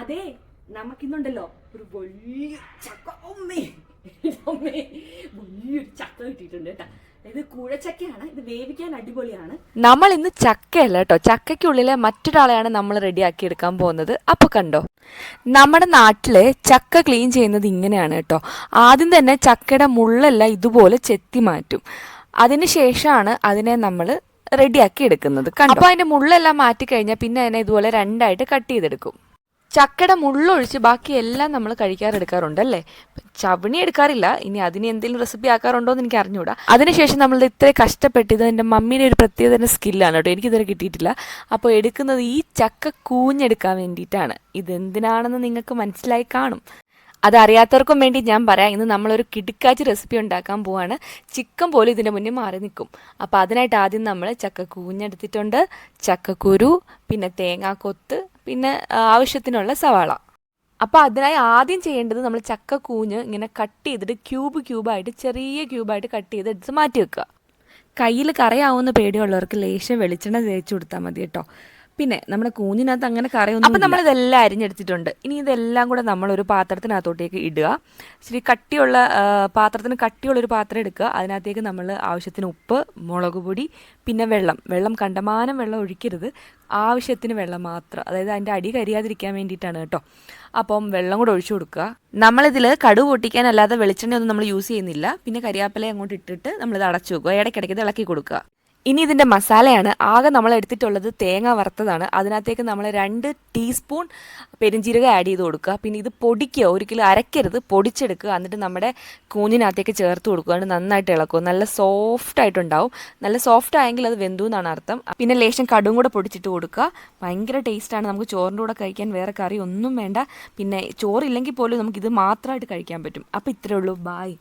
അതെ നമുക്കിന്നുണ്ടല്ലോ ഒരു വലിയ ചക്ക. ഒമ്മേ ഒമ്മേ വലിയൊരു ചക്ക കിട്ടിയിട്ടുണ്ട് കേട്ടോ. ഇത് കൂഴച്ചക്കയാണ് ഇത് വേവിക്കാൻ അടിപൊളിയാണ്. നമ്മൾ ഇന്ന് ചക്കയല്ല കേട്ടോ. ചക്കയ്ക്കുള്ളിലെ മറ്റൊരാളെയാണ് നമ്മൾ റെഡിയാക്കി എടുക്കാൻ പോകുന്നത്. അപ്പോൾ കണ്ടോ? നമ്മുടെ നാട്ടിൽ ചക്ക ക്ലീൻ ചെയ്യുന്നത് ഇങ്ങനെയാണ് കേട്ടോ. ആദ്യം തന്നെ ചക്കയുടെ മുള്ളെല്ലാം ഇതുപോലെ ചെത്തി മാറ്റും. അതിനുശേഷമാണ് അതിനെ നമ്മൾ റെഡിയാക്കി എടുക്കുന്നത്. അപ്പോൾ അതിന്റെ മുള്ളെല്ലാം മാറ്റി കഴിഞ്ഞാൽ പിന്നെ അതിനെ ഇതുപോലെ രണ്ടായിട്ട് കട്ട് ചെയ്തെടുക്കും. ചക്കയുടെ മുള്ളൊഴിച്ച് ബാക്കി എല്ലാം നമ്മൾ കഴിക്കാറെടുക്കാറുണ്ട് അല്ലേ ചവണി എടുക്കാറില്ല. ഇനി അതിന് എന്തെങ്കിലും റെസിപ്പി ആക്കാറുണ്ടോ എന്ന് എനിക്ക് അറിഞ്ഞുകൂടാ അതിനുശേഷം നമ്മൾ ഇത്രയും കഷ്ടപ്പെട്ട് ഇത് എന്റെ ഒരു പ്രത്യേക തന്നെ സ്കില്ലാണ് കേട്ടോ. എനിക്കിതുവരെ കിട്ടിയിട്ടില്ല. അപ്പോൾ എടുക്കുന്നത് ഈ ചക്ക കൂഞ്ഞെടുക്കാൻ വേണ്ടിയിട്ടാണ്. ഇതെന്തിനാണെന്ന് നിങ്ങൾക്ക് മനസ്സിലായി കാണും. അതറിയാത്തവർക്കും വേണ്ടി ഞാൻ പറയാം. ഇന്ന് നമ്മളൊരു കിടുക്കാച്ചി റെസിപ്പി ഉണ്ടാക്കാൻ പോവാണ്. ചിക്കൻ പോലും ഇതിന്റെ മുന്നിൽ മാറി നിൽക്കും. അപ്പോൾ അതിനായിട്ട് ആദ്യം നമ്മൾ ചക്ക കൂഞ്ഞെടുത്തിട്ടുണ്ട്. ചക്കക്കുരു പിന്നെ തേങ്ങാക്കൊത്ത് പിന്നെ ആവശ്യത്തിനുള്ള സവാള. അപ്പോൾ അതിനായി ആദ്യം ചെയ്യേണ്ടത് നമ്മൾ ചക്ക കൂഞ്ഞ് ഇങ്ങനെ കട്ട് ചെയ്തിട്ട് ക്യൂബ് ക്യൂബായിട്ട് ചെറിയ ക്യൂബായിട്ട് കട്ട് ചെയ്ത് എടുത്ത് മാറ്റി വെക്കുക. കയ്യിൽ കറയാവുന്ന പേടിയുള്ളവർക്ക് ലേശം വെളിച്ചെണ്ണ തേച്ച് കൊടുത്താൽ മതി കേട്ടോ. പിന്നെ നമ്മുടെ കൂഞ്ഞിനകത്ത് അങ്ങനെ കറിയൊന്നും അപ്പം നമ്മൾ ഇതെല്ലാം അരിഞ്ഞെടുത്തിട്ടുണ്ട്. ഇനി ഇതെല്ലാം കൂടെ നമ്മൾ ഒരു പാത്രത്തിനകത്തോട്ടേക്ക് ഇടുക. ശരി കട്ടിയുള്ള പാത്രത്തിന് കട്ടിയുള്ള ഒരു പാത്രം എടുക്കുക. അതിനകത്തേക്ക് നമ്മൾ ആവശ്യത്തിന് ഉപ്പ് മുളക് പൊടി പിന്നെ വെള്ളം. വെള്ളം കണ്ടമാനം വെള്ളം ഒഴിക്കരുത്. ആവശ്യത്തിന് വെള്ളം മാത്രം. അതായത് അതിന്റെ അടി കരിയാതിരിക്കാൻ വേണ്ടിയിട്ടാണ് കേട്ടോ. അപ്പം വെള്ളം കൂടെ ഒഴിച്ചു കൊടുക്കുക. നമ്മളിതിൽ കടു പൊട്ടിക്കാനല്ലാതെ വെളിച്ചെണ്ണയൊന്നും നമ്മൾ യൂസ് ചെയ്യുന്നില്ല. പിന്നെ കരിയാപ്പില അങ്ങോട്ട് ഇട്ടിട്ട് നമ്മളിത് അടച്ചു വെക്കുക. ഇടയ്ക്കിടയ്ക്ക് ഇത് ഇളക്കി കൊടുക്കുക. ഇനി ഇതിന്റെ മസാലയാണ്. ആകെ നമ്മൾ എടുത്തിട്ടുള്ളത് തേങ്ങ വറുത്തതാണ്. അതിനകത്തേക്ക് നമ്മൾ രണ്ട് ടീസ്പൂൺ പെരിഞ്ചീരകം ആഡ് ചെയ്ത് കൊടുക്കുക. പിന്നെ ഇത് പൊടിക്കുക. ഒരിക്കലും അരക്കരുത്. പൊടിച്ചെടുക്കുക. എന്നിട്ട് നമ്മുടെ കൂഞ്ഞിനകത്തേക്ക് ചേർത്ത് കൊടുക്കുക. എന്നിട്ട് നന്നായിട്ട് ഇളക്കുക. നല്ല സോഫ്റ്റ് ആയിട്ടുണ്ടാവും. നല്ല സോഫ്റ്റ് ആയെങ്കിൽ അത് വെന്തു എന്നാണ് അർത്ഥം. പിന്നെ ലേശം കടും കൂടെ പൊടിച്ചിട്ട് കൊടുക്കുക. ഭയങ്കര ടേസ്റ്റാണ് നമുക്ക് ചോറിന്റെ കൂടെ കഴിക്കാൻ വേറെ കറി ഒന്നും വേണ്ട. പിന്നെ ചോറില്ലെങ്കിൽ പോലും നമുക്ക് ഇത് മാത്രമായിട്ട് കഴിക്കാൻ പറ്റും. അപ്പോൾ ഇത്രയേ ഉള്ളൂ. ബായ്